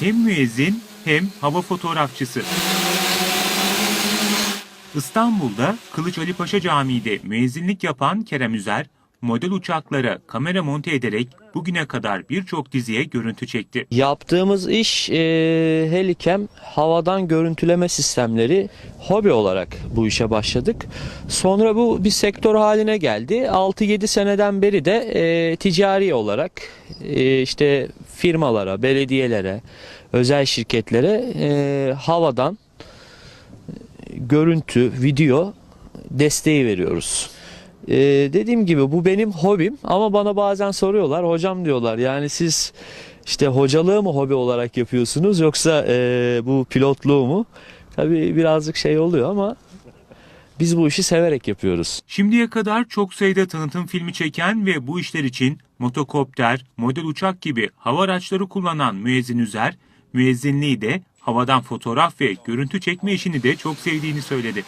Hem müezzin hem hava fotoğrafçısı. İstanbul'da Kılıç Ali Paşa Camii'de müezzinlik yapan Kerem Üzer, model uçaklara kamera monte ederek bugüne kadar birçok diziye görüntü çekti. Yaptığımız iş e, Helikem havadan görüntüleme sistemleri hobi olarak bu işe başladık. Sonra bu bir sektör haline geldi. 6-7 seneden beri de e, ticari olarak e, işte firmalara, belediyelere, özel şirketlere e, havadan görüntü, video desteği veriyoruz. Ee, dediğim gibi bu benim hobim ama bana bazen soruyorlar hocam diyorlar yani siz işte hocalığı mı hobi olarak yapıyorsunuz yoksa e, bu pilotluğu mu? Tabii birazcık şey oluyor ama biz bu işi severek yapıyoruz. Şimdiye kadar çok sayıda tanıtım filmi çeken ve bu işler için motokopter, model uçak gibi hava araçları kullanan müezzin Üzer, müezzinliği de havadan fotoğraf ve görüntü çekme işini de çok sevdiğini söyledi.